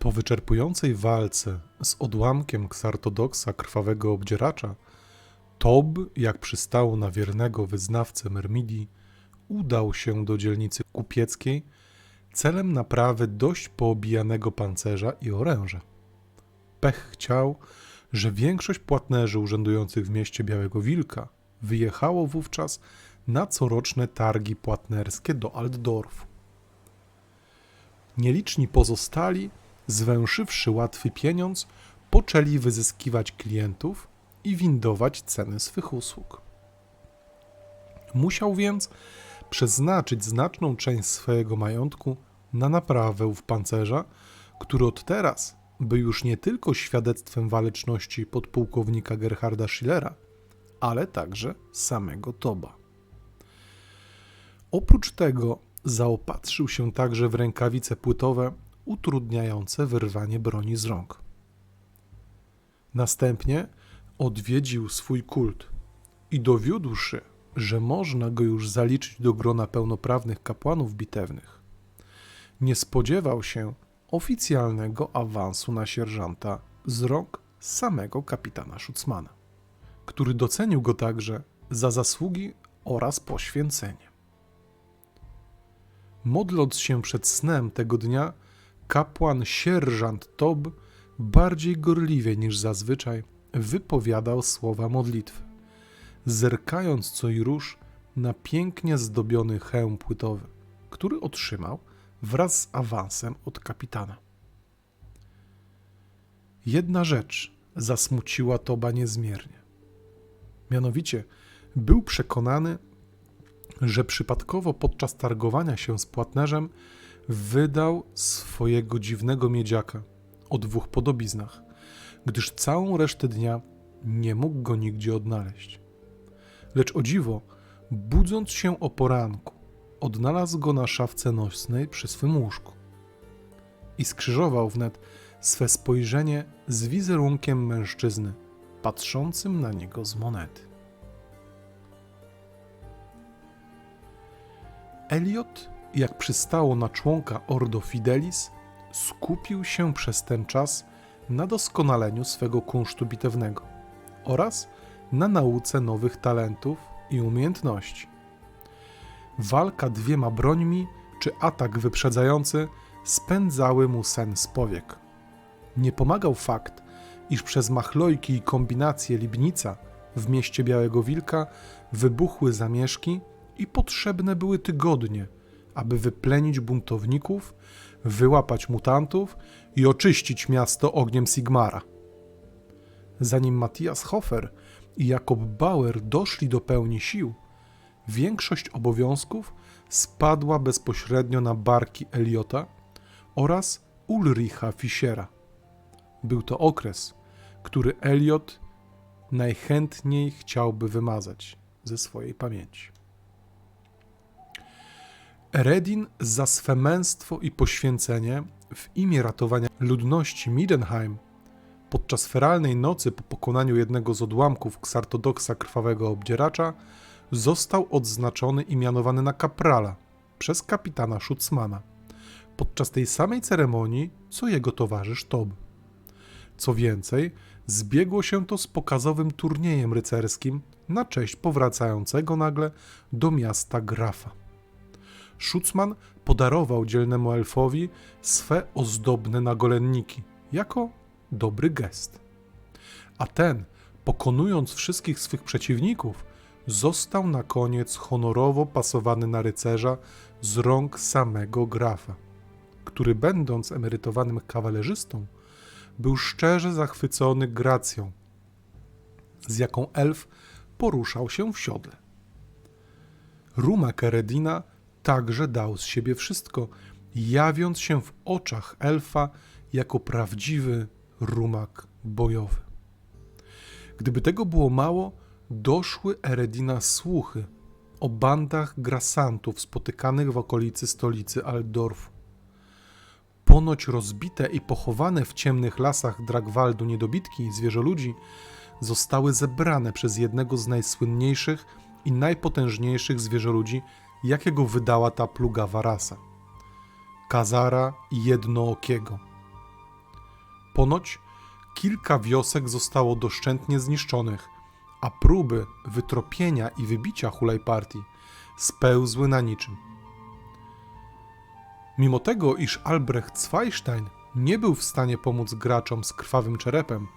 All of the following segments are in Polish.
Po wyczerpującej walce z odłamkiem ksartodoksa krwawego obdzieracza, Tob, jak przystało na wiernego wyznawcę Mermidii, udał się do dzielnicy kupieckiej celem naprawy dość poobijanego pancerza i oręża. Pech chciał, że większość płatnerzy urzędujących w mieście Białego Wilka wyjechało wówczas na coroczne targi płatnerskie do Altdorfu. Nieliczni pozostali, zwęszywszy łatwy pieniądz, poczęli wyzyskiwać klientów i windować ceny swych usług. Musiał więc przeznaczyć znaczną część swojego majątku na naprawę w pancerza, który od teraz był już nie tylko świadectwem waleczności podpułkownika Gerharda Schillera, ale także samego Toba. Oprócz tego zaopatrzył się także w rękawice płytowe utrudniające wyrwanie broni z rąk. Następnie odwiedził swój kult i dowiódłszy, że można go już zaliczyć do grona pełnoprawnych kapłanów bitewnych, nie spodziewał się oficjalnego awansu na sierżanta z rąk samego kapitana Schutzmana, który docenił go także za zasługi oraz poświęcenie. Modląc się przed snem tego dnia, kapłan sierżant Tob bardziej gorliwie niż zazwyczaj wypowiadał słowa modlitwy, zerkając co i róż na pięknie zdobiony hełm płytowy, który otrzymał wraz z awansem od kapitana. Jedna rzecz zasmuciła Toba niezmiernie. Mianowicie był przekonany, że przypadkowo podczas targowania się z płatnerzem wydał swojego dziwnego miedziaka o dwóch podobiznach, gdyż całą resztę dnia nie mógł go nigdzie odnaleźć. Lecz o dziwo, budząc się o poranku, odnalazł go na szafce nośnej przy swym łóżku i skrzyżował wnet swe spojrzenie z wizerunkiem mężczyzny patrzącym na niego z monety. Eliot, jak przystało na członka Ordo Fidelis, skupił się przez ten czas na doskonaleniu swego kunsztu bitewnego oraz na nauce nowych talentów i umiejętności. Walka dwiema brońmi czy atak wyprzedzający spędzały mu sen z powiek. Nie pomagał fakt, iż przez machlojki i kombinacje Libnica w mieście Białego Wilka wybuchły zamieszki i potrzebne były tygodnie, aby wyplenić buntowników, wyłapać mutantów i oczyścić miasto ogniem Sigmara. Zanim Matthias Hofer i Jakob Bauer doszli do pełni sił, większość obowiązków spadła bezpośrednio na barki Eliota oraz Ulricha Fischera. Był to okres, który Eliot najchętniej chciałby wymazać ze swojej pamięci. Eredin za swe męstwo i poświęcenie w imię ratowania ludności Midenheim podczas feralnej nocy po pokonaniu jednego z odłamków ksartodoksa krwawego obdzieracza został odznaczony i mianowany na kaprala przez kapitana Schutzmana podczas tej samej ceremonii co jego towarzysz Tob. Co więcej, zbiegło się to z pokazowym turniejem rycerskim na cześć powracającego nagle do miasta Grafa. Schutzman podarował dzielnemu elfowi swe ozdobne nagolenniki jako dobry gest. A ten, pokonując wszystkich swych przeciwników, został na koniec honorowo pasowany na rycerza z rąk samego grafa, który będąc emerytowanym kawalerzystą, był szczerze zachwycony gracją, z jaką elf poruszał się w siodle. Ruma Keredina także dał z siebie wszystko, jawiąc się w oczach elfa jako prawdziwy rumak bojowy. Gdyby tego było mało, doszły Eredina słuchy o bandach grasantów spotykanych w okolicy stolicy Aldorfu. Ponoć rozbite i pochowane w ciemnych lasach Dragwaldu niedobitki i zwierzoludzi zostały zebrane przez jednego z najsłynniejszych i najpotężniejszych zwierzoludzi, jakiego wydała ta plugawa rasa. Kazara Jednookiego, Ponoć kilka wiosek zostało doszczętnie zniszczonych, a próby wytropienia i wybicia hulajpartii spełzły na niczym. Mimo tego, iż Albrecht Zweistein nie był w stanie pomóc graczom z krwawym czerepem,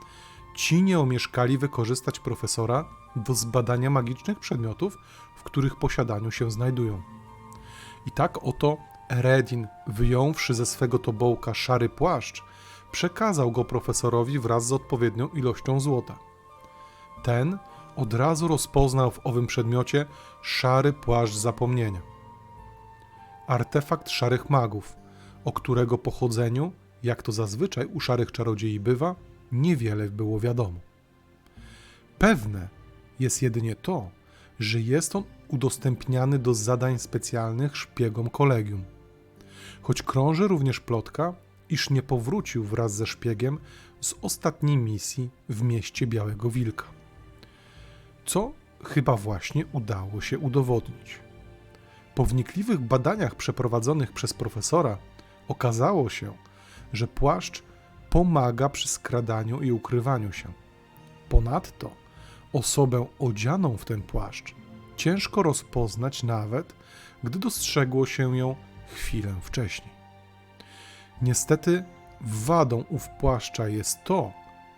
ci nie omieszkali wykorzystać profesora do zbadania magicznych przedmiotów, w których posiadaniu się znajdują. I tak oto Eredin, wyjąwszy ze swego tobołka szary płaszcz, przekazał go profesorowi wraz z odpowiednią ilością złota. Ten od razu rozpoznał w owym przedmiocie szary płaszcz zapomnienia. Artefakt szarych magów, o którego pochodzeniu, jak to zazwyczaj u szarych czarodziei bywa, niewiele było wiadomo. Pewne jest jedynie to, że jest on udostępniany do zadań specjalnych szpiegom kolegium. Choć krąży również plotka, iż nie powrócił wraz ze szpiegiem z ostatniej misji w mieście Białego Wilka. Co chyba właśnie udało się udowodnić. Po wnikliwych badaniach przeprowadzonych przez profesora okazało się, że płaszcz pomaga przy skradaniu i ukrywaniu się. Ponadto osobę odzianą w ten płaszcz ciężko rozpoznać nawet, gdy dostrzegło się ją chwilę wcześniej. Niestety wadą ów płaszcza jest to,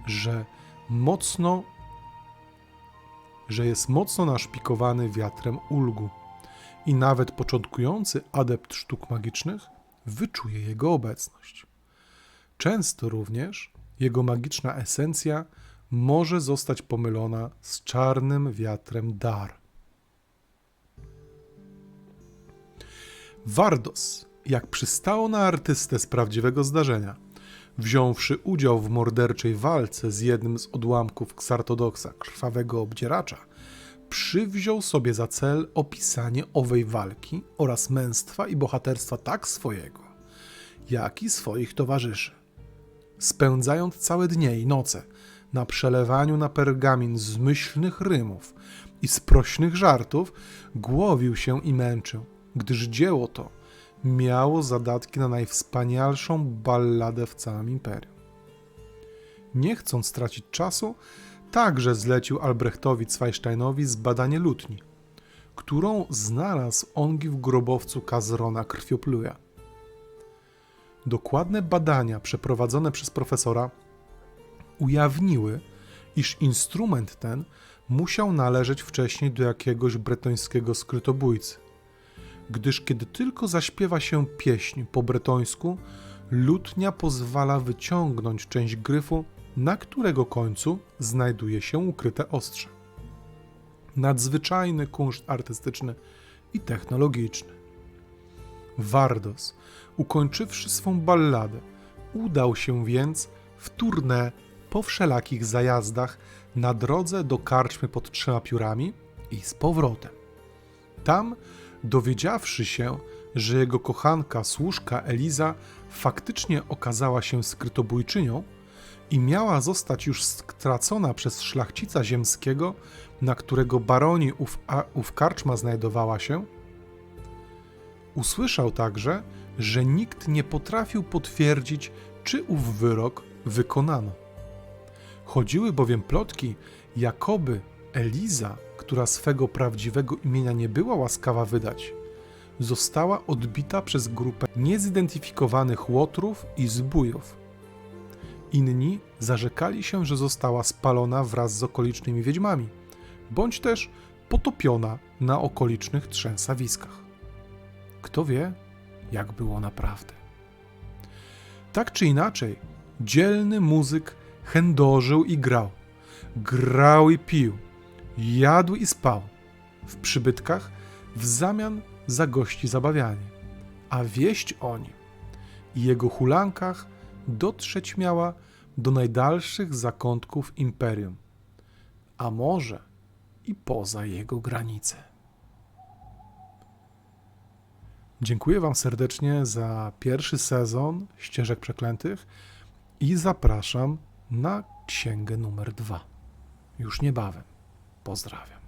że mocno że jest mocno naszpikowany wiatrem ulgu i nawet początkujący adept sztuk magicznych wyczuje jego obecność. Często również jego magiczna esencja może zostać pomylona z czarnym wiatrem dar. Wardos, jak przystało na artystę z prawdziwego zdarzenia, wziąwszy udział w morderczej walce z jednym z odłamków Ksartodoksa, krwawego obdzieracza, przywziął sobie za cel opisanie owej walki oraz męstwa i bohaterstwa tak swojego, jak i swoich towarzyszy. Spędzając całe dnie i noce na przelewaniu na pergamin zmyślnych rymów i sprośnych żartów, głowił się i męczył, gdyż dzieło to miało zadatki na najwspanialszą balladę w całym imperium. Nie chcąc stracić czasu, także zlecił Albrechtowi Zweisteinowi zbadanie lutni, którą znalazł ongi w grobowcu Kazrona Krwiopluja. Dokładne badania przeprowadzone przez profesora ujawniły, iż instrument ten musiał należeć wcześniej do jakiegoś bretońskiego skrytobójcy, gdyż kiedy tylko zaśpiewa się pieśń po bretońsku, lutnia pozwala wyciągnąć część gryfu, na którego końcu znajduje się ukryte ostrze. Nadzwyczajny kunszt artystyczny i technologiczny. Wardos, ukończywszy swą balladę, udał się więc w turnę po wszelakich zajazdach na drodze do karczmy pod trzema piórami i z powrotem. Tam, dowiedziawszy się, że jego kochanka, służka Eliza, faktycznie okazała się skrytobójczynią i miała zostać już stracona przez szlachcica ziemskiego, na którego baroni ów, a, ów karczma znajdowała się, usłyszał także, że nikt nie potrafił potwierdzić, czy ów wyrok wykonano. Chodziły bowiem plotki, jakoby Eliza, która swego prawdziwego imienia nie była łaskawa wydać, została odbita przez grupę niezidentyfikowanych łotrów i zbójów. Inni zarzekali się, że została spalona wraz z okolicznymi wiedźmami, bądź też potopiona na okolicznych trzęsawiskach. Kto wie, jak było naprawdę. Tak czy inaczej, dzielny muzyk chędożył i grał. Grał i pił, jadł i spał. W przybytkach w zamian za gości zabawianie. A wieść o nim i jego hulankach dotrzeć miała do najdalszych zakątków imperium, a może i poza jego granice. Dziękuję Wam serdecznie za pierwszy sezon Ścieżek Przeklętych i zapraszam na księgę numer dwa. Już niebawem. Pozdrawiam.